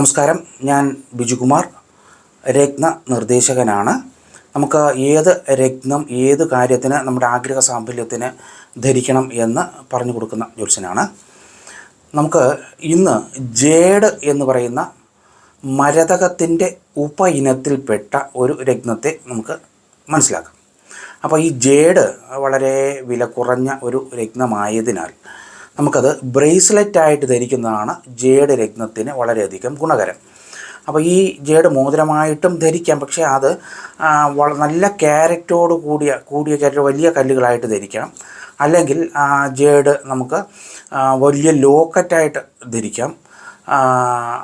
നമസ്കാരം. ഞാൻ ബിജുകുമാർ രത്ന നിർദ്ദേശകനാണ്. നമുക്ക് ഏത് രത്നം ഏത് കാര്യത്തിന് നമ്മുടെ ആഗ്രഹ സാഫല്യത്തിന് ധരിക്കണം എന്ന് പറഞ്ഞു കൊടുക്കുന്ന ജ്യോത്സ്യനാണ്. നമുക്ക് ഇന്ന് ജേഡ് എന്ന് പറയുന്ന മരതകത്തിന്റെ ഉപ ഇനത്തിൽപ്പെട്ട ഒരു രത്നത്തെ നമുക്ക് മനസ്സിലാക്കാം. അപ്പോൾ ഈ ജേഡ് വളരെ വില കുറഞ്ഞ ഒരു രത്നമായതിനാൽ നമുക്കത് ബ്രേസ്ലെറ്റ് ആയിട്ട് ധരിക്കുന്നതാണ് ജേഡ് രത്നത്തിന് വളരെയധികം ഗുണകരം. അപ്പോൾ ഈ ജേഡ് മോതിരമായിട്ടും ധരിക്കാം. പക്ഷേ അത് നല്ല ക്യാരറ്റോട് കൂടിയ കൂടിയ ക്യാരറ്റ് വലിയ കല്ലുകളായിട്ട് ധരിക്കണം. അല്ലെങ്കിൽ ജേഡ് നമുക്ക് വലിയ ലോക്കറ്റായിട്ട് ധരിക്കാം.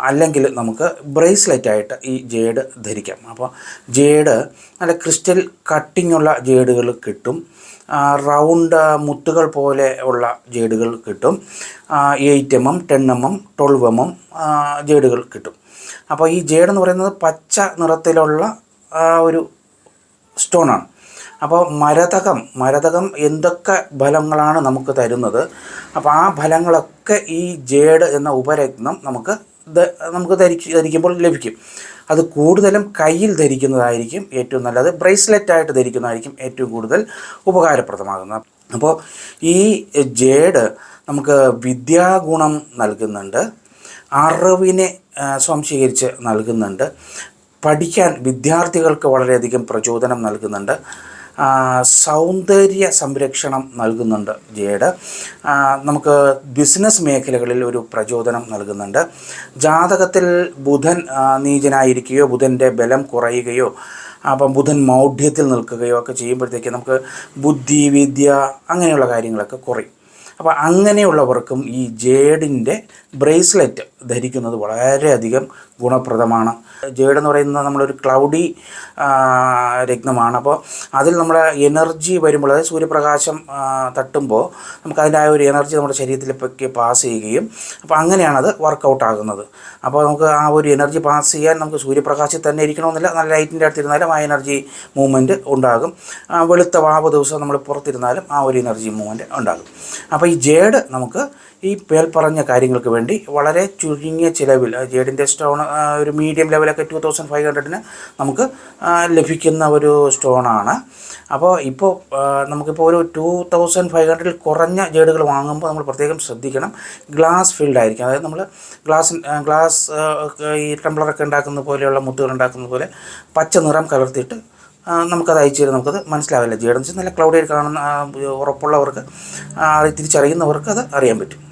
അല്ലെങ്കിൽ നമുക്ക് ബ്രേസ്ലെറ്റ് ആയിട്ട് ഈ ജേഡ് ധരിക്കാം. അപ്പോൾ ജേഡ് നല്ല ക്രിസ്റ്റൽ കട്ടിങ്ങുള്ള ജേഡുകൾ കിട്ടും. റൗണ്ട് മുത്തുകൾ പോലെ ഉള്ള ജേഡുകൾ കിട്ടും. Eight M M ten M M twelve M M ജേഡുകൾ കിട്ടും. അപ്പോൾ ഈ ജേഡ് എന്ന് പറയുന്നത് പച്ച നിറത്തിലുള്ള ഒരു സ്റ്റോണാണ്. അപ്പോൾ മരതകം മരതകം എന്തൊക്കെ ഫലങ്ങളാണ് നമുക്ക് തരുന്നത്? അപ്പോൾ ആ ഫലങ്ങളൊക്കെ ഈ ജേഡ് എന്ന ഉപരത്നം നമുക്ക് നമുക്ക് ധരിച്ച് ധരിക്കുമ്പോൾ ലഭിക്കും. അത് കൂടുതലും കയ്യിൽ ധരിക്കുന്നതായിരിക്കും ഏറ്റവും നല്ലത്. ബ്രേസ്ലെറ്റ് ആയിട്ട് ധരിക്കുന്നതായിരിക്കും ഏറ്റവും കൂടുതൽ ഉപകാരപ്രദമാകുന്നത്. അപ്പോൾ ഈ ജേഡ് നമുക്ക് വിദ്യാഗുണം നൽകുന്നുണ്ട്. അറിവിനെ സ്വാംശീകരിച്ച് നൽകുന്നുണ്ട്. പഠിക്കാൻ വിദ്യാർത്ഥികൾക്ക് വളരെയധികം പ്രചോദനം നൽകുന്നുണ്ട്. സൗന്ദര്യ സംരക്ഷണം നൽകുന്നുണ്ട് ജേഡ് നമുക്ക് ബിസിനസ് മേഖലകളിൽ ഒരു പ്രചോദനം നൽകുന്നുണ്ട്. ജാതകത്തിൽ ബുധൻ നീചനായിരിക്കുകയോ ബുധന്റെ ബലം കുറയുകയോ അപ്പം ബുധൻ മൗഢ്യത്തിൽ നിൽക്കുകയോ ഒക്കെ ചെയ്യുമ്പോഴത്തേക്ക് നമുക്ക് ബുദ്ധി വിദ്യ അങ്ങനെയുള്ള കാര്യങ്ങളൊക്കെ കുറയും. അപ്പോൾ അങ്ങനെയുള്ളവർക്കും ഈ ജേഡിന്റെ ബ്രേസ്ലെറ്റ് ധരിക്കുന്നത് വളരെയധികം ഗുണപ്രദമാണ്. ജേഡ് എന്ന് പറയുന്നത് നമ്മളൊരു ക്ലൗഡി രത്നമാണ്. അപ്പോൾ അതിൽ നമ്മുടെ എനർജി വരുമ്പോൾ അതായത് സൂര്യപ്രകാശം തട്ടുമ്പോൾ നമുക്കതിന്റെ ആ ഒരു എനർജി നമ്മുടെ ശരീരത്തിലേക്ക് പാസ് ചെയ്യുകയും അപ്പോൾ അങ്ങനെയാണ് അത് വർക്കൗട്ട് ആകുന്നത്. അപ്പോൾ നമുക്ക് ആ ഒരു എനർജി പാസ് ചെയ്യാൻ നമുക്ക് സൂര്യപ്രകാശത്തിൽ തന്നെ ഇരിക്കണമെന്നില്ല. നല്ല ലൈറ്റിന്റെ അടുത്തിരുന്നാലും ആ എനർജി മൂവ്മെന്റ് ഉണ്ടാകും. വെളുത്ത വാവ് ദിവസം നമ്മൾ പുറത്തിരുന്നാലും ആ ഒരു എനർജി മൂവ്മെന്റ് ഉണ്ടാകും. അപ്പോൾ ഈ ജേഡ് നമുക്ക് ഈ മേൽപ്പറഞ്ഞ കാര്യങ്ങൾക്ക് വേണ്ടി വളരെ ചുരുങ്ങിയ ചിലവിൽ ജേഡിന്റെ സ്റ്റോൺ ഒരു മീഡിയം ലെവലൊക്കെ ടു തൗസൻഡ് ഫൈവ് ഹൺഡ്രഡിന് നമുക്ക് ലഭിക്കുന്ന ഒരു സ്റ്റോണാണ്. അപ്പോൾ ഇപ്പോൾ നമുക്കിപ്പോൾ ഒരു ടു തൗസൻഡ് ഫൈവ് ഹൺഡ്രഡിൽ കുറഞ്ഞ ജേഡുകൾ വാങ്ങുമ്പോൾ നമ്മൾ പ്രത്യേകം ശ്രദ്ധിക്കണം. ഗ്ലാസ് ഫീൽഡ് ആയിരിക്കും. അതായത് നമ്മൾ ഗ്ലാസ് ഗ്ലാസ് ഈ ടംബ്ലറൊക്കെ ഉണ്ടാക്കുന്ന പോലെയുള്ള മുത്തുകൾ ഉണ്ടാക്കുന്ന പോലെ പച്ച നിറം കലർത്തിയിട്ട് നമുക്കത് അയച്ചു തരും നമുക്കത് മനസ്സിലാവില്ല. ജേഡെന്ന് വെച്ചാൽ നല്ല ആയിട്ട് കാണുന്ന ഉറപ്പുള്ളവർക്ക് തിരിച്ചറിയുന്നവർക്ക് അത് അറിയാൻ പറ്റും.